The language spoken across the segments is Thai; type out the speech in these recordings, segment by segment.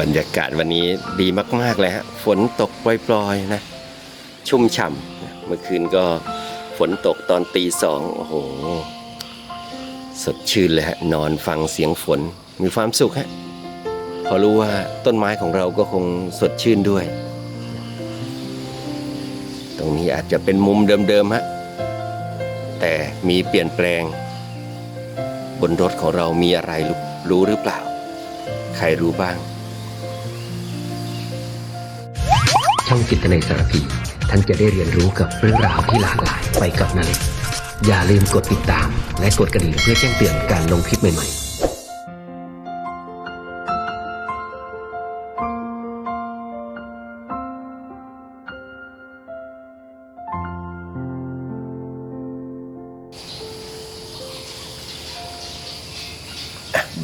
บรรยากาศวันนี้ดีมาก ๆ เลยฮะ ฝนตกปล่อยๆนะ ชุ่มฉ่ำเมื่อคืนก็ฝนตกตอนตีสองโอ้โห สดชื่นเลยฮะ นอนฟังเสียงฝนมีความสุขฮะพอรู้ว่าต้นไม้ของเราก็คงสดชื่นด้วย ตรงนี้อาจจะเป็นมุมเดิม ๆ ฮะ แต่มีเปลี่ยนแปลง บนรถของเรามีอะไรรู้หรือเปล่า ใครรู้บ้าง ช่องจิตในสารพี ท่านจะได้เรียนรู้กับเรื่องราวที่หลากหลายไปกับนาเล็กอย่าลืมกดติดตาม และกดกระดิ่งเพื่อแจ้งเตือนการลงคลิปใหม่ๆ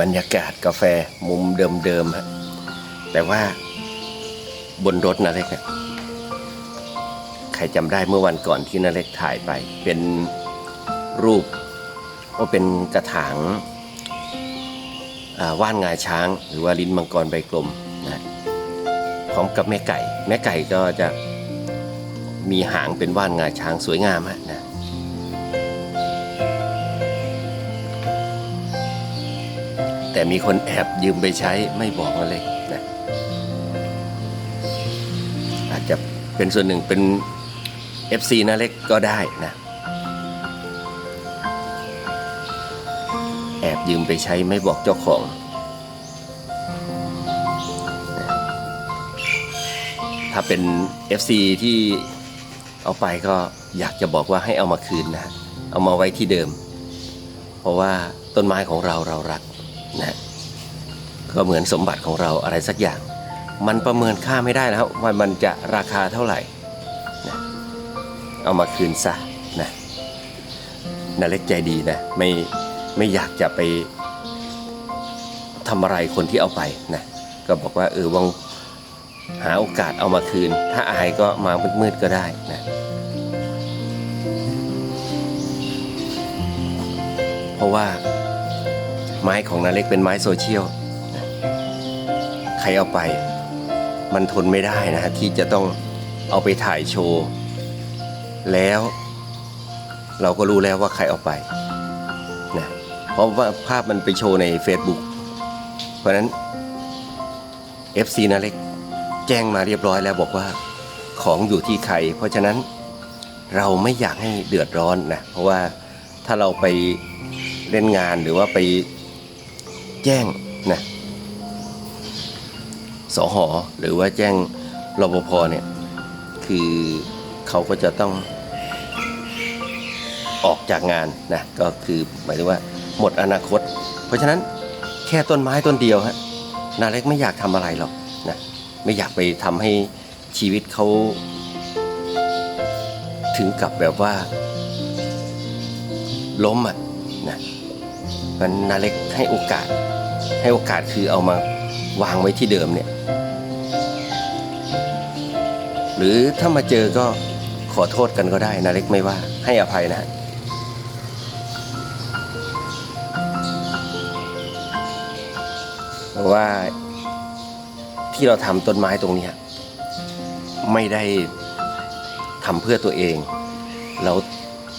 บรรยากาศกาแฟมุมเดิมๆฮะแต่ว่าบนรถนาเล็กอะ ใครจำได้เมื่อวันก่อนที่นาเล็กถ่ายไป เป็นรูปว่าเป็นกระถางว่านงาช้าง หรือว่าลิ้นมังกรใบกลมนะพร้อมกับแม่ไก่ แม่ไก่ก็จะมีหางเป็นว่านงาช้างสวยงามฮะนะแต่มีคนแอบยืมไปใช้ไม่บอกมาเลยนะอาจจะเป็นส่วนหนึ่งเป็น FC นะเล็กก็ได้นะ แอบยืมไปใช้ไม่บอกเจ้าของ ถ้าเป็น FC ที่เอาไปก็อยากจะบอกว่าให้เอามาคืนนะ เอามาไว้ที่เดิม เพราะว่าต้นไม้ของเราเรารักนะก็เหมือนสมบัติของเราอะไรสักอย่าง มันประเมินค่าไม่ได้แล้วว่ามันจะราคาเท่าไหร่นะ เอามาคืนซะนะนาเล็กใจดีนะไม่ไม่อยากจะไปทำอะไรคนที่เอาไปนะก็บอกว่าเออวังหาโอกาสเอามาคืน ถ้าอายก็มามืดๆก็ได้นะเพราะว่าไม้ของนาเล็กเป็นไม้โซเชียลใครเอาไป มันทนไม่ได้นะที่จะต้องเอาไปถ่ายโชว์ แล้ว เราก็รู้แล้วว่าใครเอาไปนะเพราะว่าภาพมันไปโชว์ใน Facebook เพราะนั้น FC นาเล็กแจ้งมาเรียบร้อยแล้วบอกว่าของอยู่ที่ใคร เพราะฉะนั้นเราไม่อยากให้เดือดร้อนนะเพราะว่าถ้าเราไปเล่นงานหรือว่าไปแจ้งนะสหอหรือว่าแจ้งรปภเนี่ย คือเขาก็จะต้อง ออกจากงานนะก็คือหมายถึงว่าหมดอนาคต เพราะฉะนั้นแค่ต้นไม้ต้นเดียวฮะนาเล็กไม่อยากทำอะไรหรอกนะไม่อยากไปทำให้ชีวิตเขาถึงกับแบบว่า ล้มอะนะมันนาเล็กให้โอกาส ให้โอกาสคือเอามาวางไว้ที่เดิมเนี่ยหรือถ้ามาเจอก็ขอโทษกันก็ได้นาเล็กไม่ว่าให้อภัยนะ เพราะว่าที่เราทำต้นไม้ตรงนี้ไม่ได้ทำเพื่อตัวเอง เรา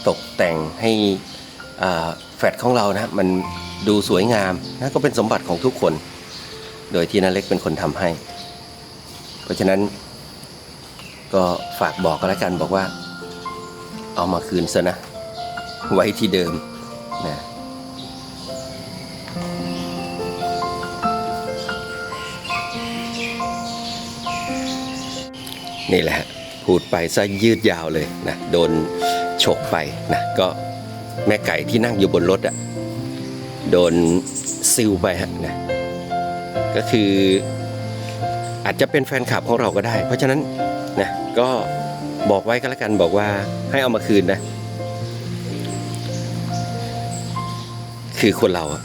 ตกแต่งให้แฟลตของเรานะมันดูสวยงามนะก็เป็นสมบัติของทุกคน โดยที่นาเล็กเป็นคนทำให้ เพราะฉะนั้นก็ฝากบอกกันแล้วกันบอกว่า เอามาคืนซะนะ ไว้ที่เดิมนะ นี่แหละฮะพูดไปซะยืดยาวเลยนะโดนฉกไปนะก็แม่ไก่ที่นั่งอยู่บนรถอะโดนซิลไปฮะนะก็คืออาจจะเป็นแฟนคลับของเราก็ได้ เพราะฉะนั้นนะก็บอกไว้ก็แล้วกันบอกว่าให้เอามาคืนนะ คือคนเราอะ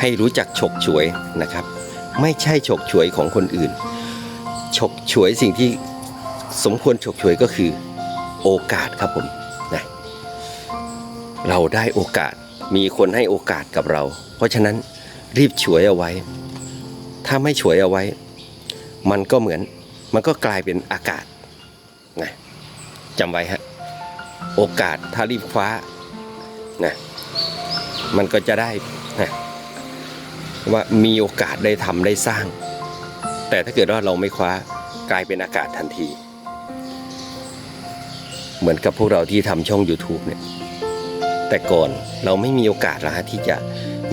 ให้รู้จักฉกฉวยนะครับ ไม่ใช่ฉกฉวยของคนอื่น ฉกฉวยสิ่งที่ สมควรฉกฉวยก็คือโอกาสครับผมนะเราได้โอกาสมีคนให้โอกาสกับเรา เพราะฉะนั้นรีบฉวยเอาไว้ ถ้าไม่ฉวยเอาไว้ มันก็เหมือนมันก็กลายเป็นอากาศนะจำไว้ฮะโอกาสถ้ารีบคว้านะมันก็จะได้นะว่ามีโอกาสได้ทำได้สร้าง แต่ถ้าเกิดว่าเราไม่คว้ากลายเป็นอากาศทันที เหมือนกับพวกเราที่ทำช่อง YouTube เนี่ยแต่ก่อนเราไม่มีโอกาสนะฮะที่จะ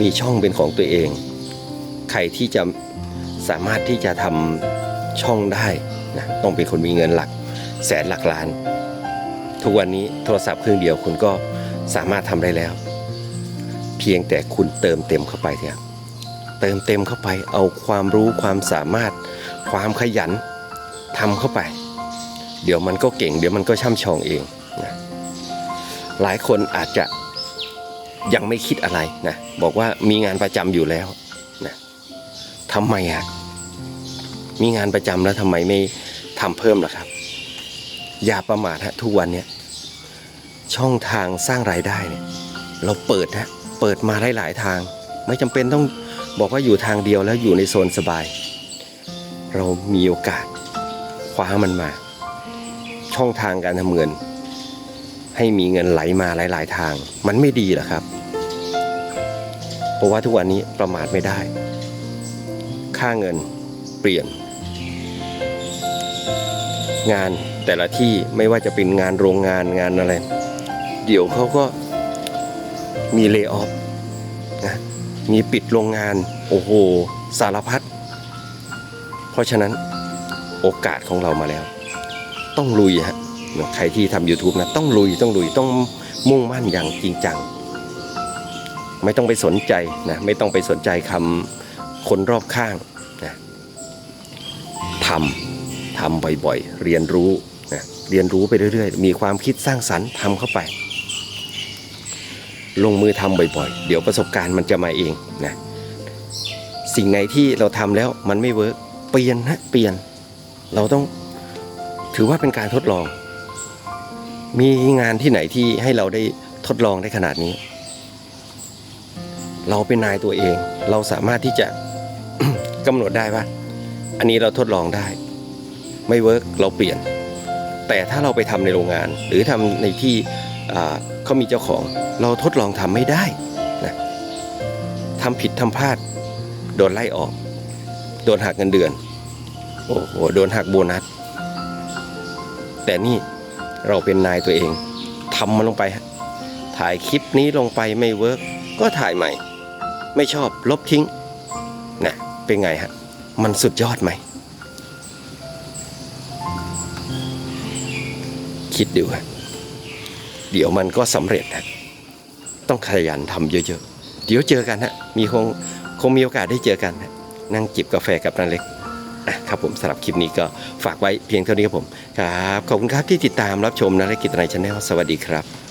มีช่องเป็นของตัวเอง ใครที่จะสามารถที่จะทำช่องได้นะต้องเป็นคนมีเงินหลักแสนหลักล้าน ทุกวันนี้โทรศัพท์เครื่องเดียวคุณก็สามารถทำได้แล้ว เพียงแต่คุณเติมเต็มเข้าไปเถอะเติมเต็มเข้าไปเอาความรู้ความสามารถความขยันทำเข้าไป เดี๋ยวมันก็เก่ง เดี๋ยวมันก็ช่ำชองเองนะหลายคนอาจจะยังไม่คิดอะไรนะบอกว่ามีงานประจำอยู่แล้วนะทำไมอะมีงานประจำแล้วทำไมไม่ทำเพิ่มล่ะครับ อย่าประมาทฮะทุกวันเนี้ยช่องทางสร้างรายได้เนี่ยเราเปิดฮะเปิดมาได้หลายทาง ไม่จำเป็นต้องบอกว่าอยู่ทางเดียวแล้วอยู่ในโซนสบาย เรามีโอกาสคว้ามันมา ช่องทางการทำเงิน ให้มีเงินไหลมาหลาย ๆ ทาง มันไม่ดีหรอครับ เพราะว่าทุกวันนี้ประมาทไม่ได้ ค่าเงินเปลี่ยน งานแต่ละที่ไม่ว่าจะเป็นงานโรงงานงานอะไร เดี๋ยวเขาก็มีเล y o อ f นะมีปิดโรงงานโอ้โห สารพัด เพราะฉะนั้นโอกาสของเรามาแล้ว ต้องลุยฮะใครที่ทำ YouTube นะต้องลุยต้องลุยต้องมุ่งมั่นอย่างจริงจัง ไม่ต้องไปสนใจนะไม่ต้องไปสนใจคำคนรอบข้างนะทำทำบ่อยๆ เรียนรู้นะเรียนรู้ไปเรื่อยๆ มีความคิดสร้างสรรค์ทำเข้าไป ลงมือทำบ่อยๆ เดี๋ยวประสบการณ์มันจะมาเองนะสิ่งไหนที่เราทำแล้วมันไม่เวิร์กเปลี่ยนฮะเปลี่ยนเราต้อง ถือว่าเป็นการทดลอง มีงานที่ไหนที่ให้เราได้ทดลองได้ขนาดนี้ เราเป็นนายตัวเอง เราสามารถที่จะกำหนดได้ว่า อันนี้เราทดลองได้ ไม่เวิร์กเราเปลี่ยน แต่ถ้าเราไปทำในโรงงาน หรือทำในที่เขามีเจ้าของ เราทดลองทำไม่ได้นะทำผิดทำพลาด โดนไล่ออก โดนหักเงินเดือน โอ้โห โดนหักโบนัส แต่นี่เราเป็นนายตัวเองทำมันลงไป ถ่ายคลิปนี้ลงไปไม่เวิร์กก็ถ่ายใหม่ ไม่ชอบลบทิ้งนะเป็นไงฮะ มันสุดยอดไหม คิดดูฮะเดี๋ยวมันก็สำเร็จฮะต้องขยันทำเยอะๆ เดี๋ยวเจอกันฮะมีคงคงมีโอกาสได้เจอกันฮะนั่งจิบกาแฟกับนันเล็ก อะครับผมสำหรับคลิปนี้ก็ฝากไว้เพียงเท่านี้ครับผมครับขอบคุณครับที่ติดตามรับชมนะและกิจนายชาแนลสวัสดีครับ